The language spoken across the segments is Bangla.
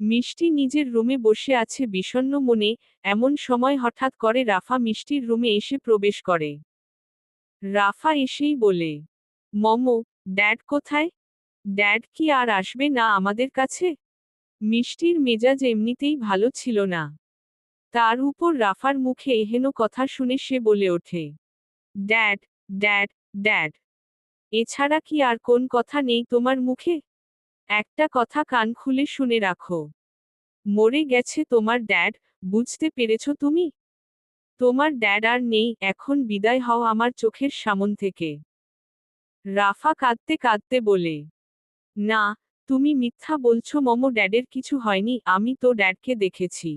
মিষ্টি নিজের রুমে বসে আছে বিষণ্ণ মনে, এমন সময় হঠাৎ করে রাফা মিষ্টির রুমে এসে প্রবেশ করে। রাফা এসেই বলে, মমো, ড্যাড কোথায়? ড্যাড কি আর আসবে না আমাদের কাছে? মিষ্টির মেজাজ এমনিতেই ভালো ছিল না। তার উপর রাফার মুখে এহেন কথা শুনে সে বলে ওঠে, ড্যাড ড্যাড ড্যাড, এছাড়া কি আর কোন কথা নেই তোমার মুখে? একটা কথা কান খুলে শুনে রাখো। মরে গেছে তোমার ড্যাড, বুঝতে পেরেছ তুমি? তোমার ড্যাড আর নেই, এখন বিদায় হও আমার চোখের সামন থেকে। রাফা কাঁদতে কাঁদতে বলে, না, তুমি মিথ্যা বলছো মমো ড্যাডের কিছু হয়নি, আমি তো ড্যাডকে দেখেছি।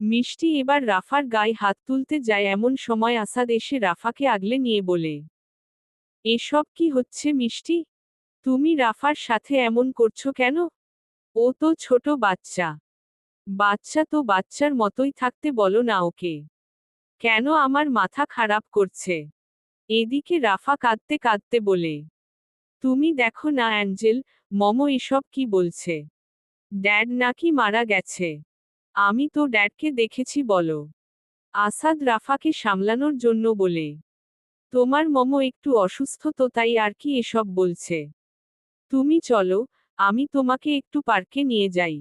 মিষ্টি এবার রাফার গায়ে হাত তুলতে যায় এমন সময় আসাদ এসে রাফাকে আগলে নিয়ে বলে, এসব কি হচ্ছে মিষ্টি? তুমি রাফার সাথে এমন করছ কেন? ও তো ছোট বাচ্চা। বাচ্চা তো বাচ্চার মতোই থাকতে বলো না ওকে। কেন আমার মাথা খারাপ করছে? এদিকে রাফা কাঁদতে কাঁদতে বলে, তুমি দেখো না অ্যাঞ্জেল, মম এসব কি বলছে? ড্যাড নাকি মারা গেছে। আমি তো ড্যাডকে দেখেছি বলো। আসাদ রাফাকে সামলানোর জন্য বলে, তোমার মম একটু অসুস্থ তো তাই আর কি এসব বলছে? তুমি চলো, আমি তোমাকে একটু পার্কে নিয়ে যাই।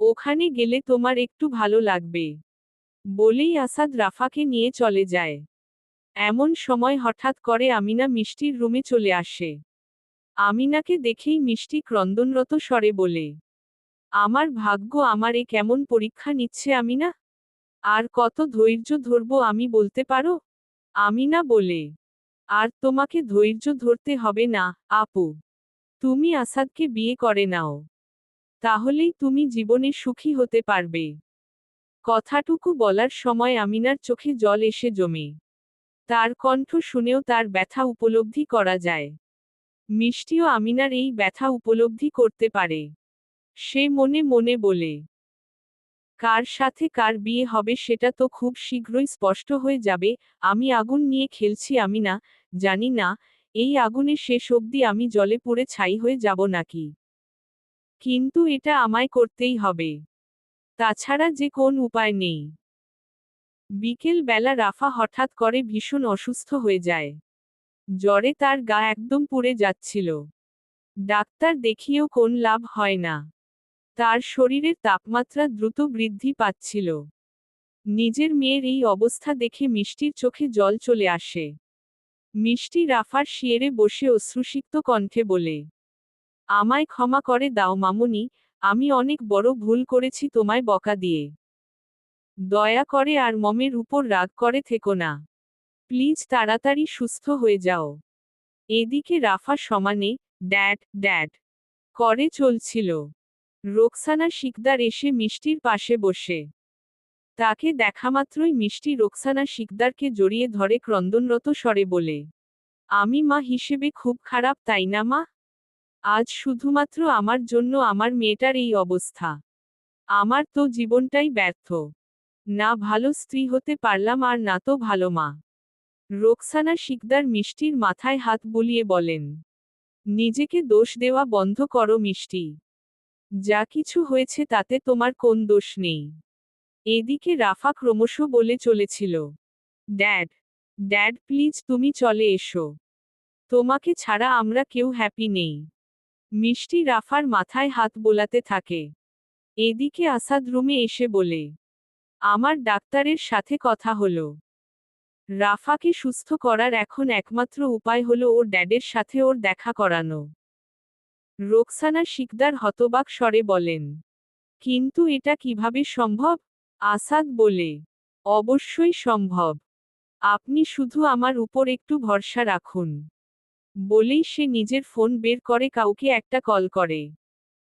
ওখানে গেলে তোমার একটু ভালো লাগবে। বলেই আসাদ রাফাকে নিয়ে চলে যায়। এমন সময় হঠাৎ করে আমিনা মিষ্টির রুমে চলে আসে। আমিনাকে দেখেই মিষ্টি ক্রন্দনরত স্বরে বলে, আমার ভাগ্য আমার এ কেমন পরীক্ষা নিচ্ছে আমিনা? আর কত ধৈর্য ধরবো আমি বলতে পারো? আমিনা বলে, আর তোমাকে ধৈর্য ধরতে হবে না, আপু। তুমি আসাদকে বিয়ে করে নাও। তাহলেই তুমি জীবনে সুখী হতে পারবে। কথাটুকু বলার সময় আমিনার চোখে জল এসে জমে। তার কণ্ঠ শুনেও তার ব্যথা উপলব্ধি করা যায়। মিষ্টিও আমিনার এই ব্যথা উপলব্ধি করতে পারে। সে মনে মনে বলে, কার সাথে কার বিয়ে হবে সেটা তো খুব শীঘ্রই স্পষ্ট হয়ে যাবে। আমি আগুন নিয়ে খেলছি আমি না জানি না এই আগুনে শেষ অবধি আমি জলে পুড়ে ছাই হয়ে যাব নাকি? কিন্তু এটা আমায় করতেই হবে। তাছাড়া যে কোন উপায় নেই। বিকেল বেলা রাফা হঠাৎ করে ভীষণ অসুস্থ হয়ে যায়। জ্বরে তার গা একদম পুড়ে যাচ্ছিল। ডাক্তার দেখিয়েও কোন লাভ হয় না। তার শরীরের তাপমাত্রা দ্রুত বৃদ্ধি পাচ্ছিল। নিজের মেয়ের এই অবস্থা দেখে মিষ্টির চোখে জল চলে আসে। মিষ্টি রাফার শিয়েরে বসে অশ্রুসিক্ত কণ্ঠে বলে, আমায় ক্ষমা করে দাও মামুনি, আমি অনেক বড় ভুল করেছি তোমায় বকা দিয়ে। দয়া করে আর মমের উপর রাগ করে থেকো না। প্লিজ তাড়াতাড়ি সুস্থ হয়ে যাও। এদিকে রাফা সমানে, ড্যাড ড্যাড, করে চলছিল। রোকসানা শিকদার এসে মিষ্টির পাশে বসে। তাকে দেখামাত্রই মিষ্টি রোকসানা শিকদারকে জড়িয়ে ধরে ক্রন্দনরত স্বরে বলে, আমি মা হিসেবে খুব খারাপ, তাই না মা? আজ শুধুমাত্র আমার জন্য আমার মেয়েটার এই অবস্থা। আমার তো জীবনটাই ব্যর্থ। না ভালো স্ত্রী হতে পারলাম আর না তো ভালো মা। রোকসানা শিকদার মিষ্টির মাথায় হাত বুলিয়ে বলেন, নিজেকে দোষ দেওয়া বন্ধ করো মিষ্টি। যা কিছু হয়েছে তাতে তোমার কোন দোষ নেই। এদিকে রাফা ক্রমশ বলে চলেছিল, ড্যাড ড্যাড প্লিজ তুমি চলে এসো। তোমাকে ছাড়া আমরা কেউ হ্যাপি নেই। মিষ্টি রাফার মাথায় হাত বোলাতে থাকে। এদিকে আসাদ রুমে এসে বলে, আমার ডাক্তারের সাথে কথা হলো। রাফাকে সুস্থ করার এখন একমাত্র উপায় হলো ওর ড্যাডের সাথে ওর দেখা করানো। রোকসানা শিকদার হতবাক স্বরে বলেন, কিন্তু এটা কীভাবে সম্ভব? আসাদ বলে, অবশ্যই সম্ভব। আপনি শুধু আমার উপর একটু ভরসা রাখুন। বলেই সে নিজের ফোন বের করে কাউকে একটা কল করে।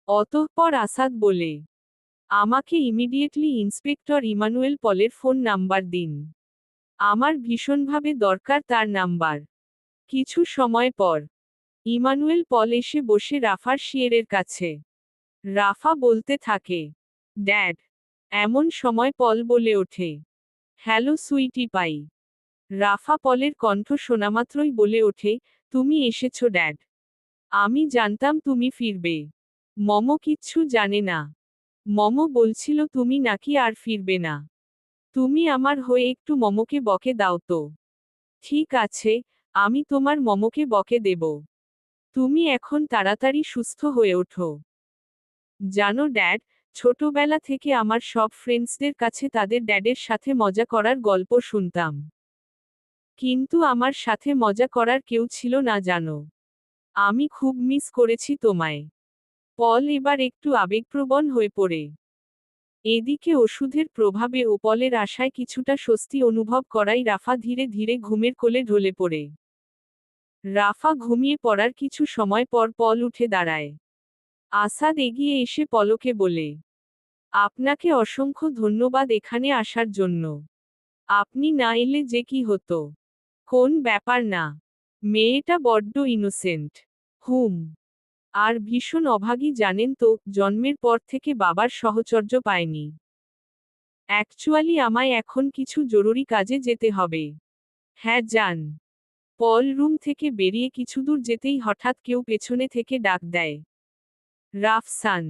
অতঃপর আসাদ বলে, আমাকে ইমিডিয়েটলি ইন্সপেক্টর ইমানুয়েল পলের ফোন নাম্বার দিন। আমার ভীষণভাবে দরকার তার নাম্বার। কিছু সময় পর, ইমানুয়েল পল এসে বসে রাফার শিয়েরের কাছে। রাফা বলতে থাকে, ড্যাড এমন সময় পল বলে ওঠে, হ্যালো সুইটি পাই। রাফা পলের কণ্ঠ শোনামাত্রই বলে ওঠে, তুমি এসেছ ড্যাড। আমি জানতাম তুমি ফিরবে। মম কিচ্ছু জানে না। মম বলছিল তুমি নাকি আর ফিরবে না। তুমি আমার হয়ে একটু মমকে বকে দাও তো। ঠিক আছে, আমি তোমার মমকে বকে দেব। তুমি এখন তাড়াতাড়ি সুস্থ হয়ে ওঠো। জানো ড্যাড ছোটবেলা থেকে আমার সব ফ্রেন্ডসদের কাছে তাদের ড্যাডের সাথে মজা করার গল্প শুনতাম। কিন্তু আমার সাথে মজা করার কেউ ছিল না, জানো। আমি খুব মিস করেছি তোমায়। পল এবার একটু আবেগপ্রবণ হয়ে পড়ে। এদিকে ওষুধের প্রভাবে ও পলের আশায় কিছুটা স্বস্তি অনুভব করাই রাফা ধীরে ধীরে ঘুমের কোলে ঢলে পড়ে। রাফা ঘুমিয়ে পড়ার কিছু সময় পর পল উঠে দাঁড়ায়। আসাদ এগিয়ে এসে পলকে বলে, আপনাকে অসংখ্য ধন্যবাদ এখানে আসার জন্য। আপনি না এলে যে কি হতো? কোন ব্যাপার না। মেয়েটা বড্ড ইনোসেন্ট হুম। আর ভীষণ অভাগী জানেন তো, জন্মের পর থেকে বাবার সহচর্য পায়নি। অ্যাকচুয়ালি আমায় এখন কিছু জরুরি কাজে যেতে হবে। হ্যাঁ যান। পল রুম থেকে বেরিয়ে কিছু দূর যেতেই হঠাৎ কেউ পেছনে থেকে ডাক দেয়। রাফসান।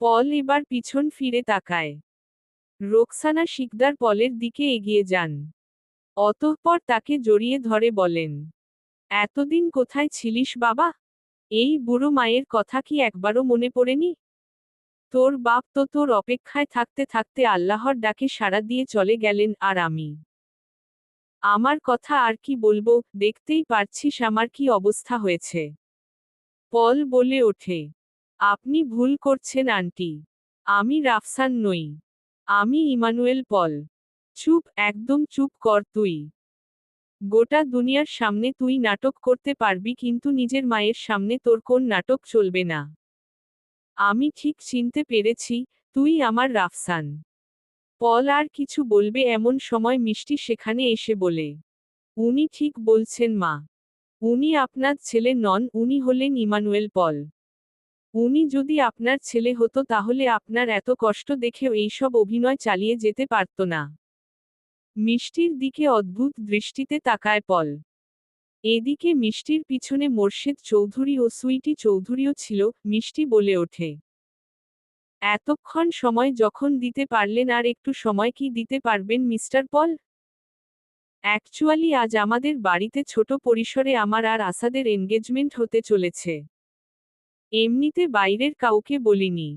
পল এবার পিছন ফিরে তাকায়। রোকসানা শিকদার পলের দিকে এগিয়ে যান। অতঃপর তাকে জড়িয়ে ধরে বলেন, এতদিন কোথায় ছিলিস বাবা? এই বুড়ো মায়ের কথা কি একবারও মনে পড়েনি? তোর বাপ তো তোর অপেক্ষায় থাকতে থাকতে আল্লাহর ডাকে সাড়া দিয়ে চলে গেলেন আর আমি। আমার কথা আর কি বলব, দেখতেই পারছিস আমার কি অবস্থা হয়েছে পল বলে ওঠে। আপনি ভুল করছেন, আন্টি। আমি রাফসান নই। আমি ইমানুয়েল পল। চুপ, একদম চুপ কর তুই। গোটা দুনিয়ার সামনে তুই নাটক করতে পারবি, কিন্তু নিজের মায়ের সামনে তোর কোন নাটক চলবে না। আমি ঠিক চিনতে পেরেছি, তুই আমার রাফসান। পল আর কিছু বলবে এমন সময় মিষ্টি সেখানে এসে বলে, উনি ঠিক বলছেন মা। উনি আপনার ছেলে নন, উনি হলেন ইমানুয়েল পল। উনি যদি আপনার ছেলে হতো তাহলে আপনার এত কষ্ট দেখেও এইসব অভিনয় চালিয়ে যেতে পারত না। মিষ্টির দিকে অদ্ভুত দৃষ্টিতে তাকায় পল। এদিকে মিষ্টির পিছনে মোর্শেদ চৌধুরী ও সুইটি চৌধুরীও ছিল, মিষ্টি বলে ওঠে। এতক্ষণ সময় যখন দিতে পারলেন আর একটু সময় কি দিতে পারবেন মিস্টার পল? অ্যাকচুয়ালি আজ আমাদের বাড়িতে ছোট পরিসরে আমার আর আসাদের এনগেজমেন্ট হতে চলেছে। এমনিতে বাইরের কাউকে বলিনি।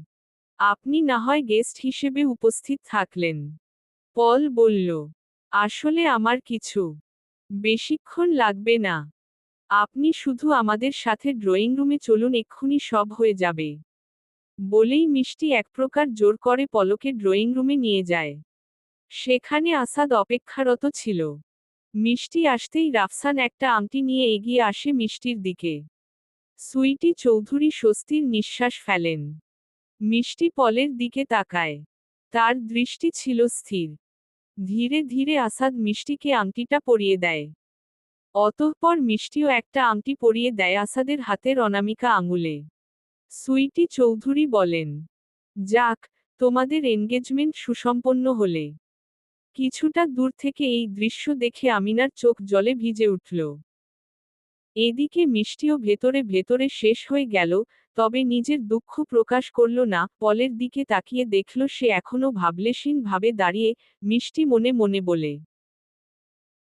আপনি না হয় গেস্ট হিসেবে উপস্থিত থাকলেন। পল বলল, আসলে আমার কিছু বেশিক্ষণ লাগবে না। আপনি শুধু আমাদের সাথে ড্রয়িং রুমে চলুন, এক্ষুনি সব হয়ে যাবে। বলেই মিষ্টি এক প্রকার জোর করে পলকে ড্রয়িং রুমে নিয়ে যায়। সেখানে আসাদ অপেক্ষারত ছিল। মিষ্টি আসতেই রাফসান একটা আংটি নিয়ে এগিয়ে আসে মিষ্টির দিকে। সুইটি চৌধুরী স্বস্তির নিঃশ্বাস ফেলেন। মিষ্টি পলের দিকে তাকায়। তার দৃষ্টি ছিল স্থির। ধীরে ধীরে আসাদ মিষ্টিকে আংটিটা পরিয়ে দেয়। অতঃপর মিষ্টিও একটা আংটি পরিয়ে দেয় আসাদের হাতের অনামিকা আঙুলে। সুইটি চৌধুরী বলেন, যাক, তোমাদের এনগেজমেন্ট সুসম্পন্ন হলে। কিছুটা দূর থেকে এই দৃশ্য দেখে আমিনার চোখ জলে ভিজে উঠল। এদিকে মিষ্টিও ভেতরে ভেতরে শেষ হয়ে গেল, তবে নিজের দুঃখ প্রকাশ করল না, পলের দিকে তাকিয়ে দেখল সে এখনও ভাবলেশীন ভাবে দাঁড়িয়ে, মিষ্টি মনে মনে বলে,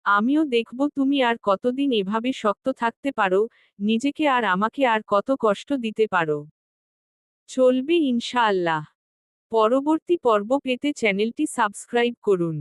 আমিও দেখব তুমি আর কতদিন এভাবে শক্ত থাকতে পারো, নিজেকে আর আমাকে আর কত কষ্ট দিতে পারো। চলবে ইনশাআল্লাহ। পরবর্তী পর্ব পেতে চ্যানেলটি সাবস্ক্রাইব করুন।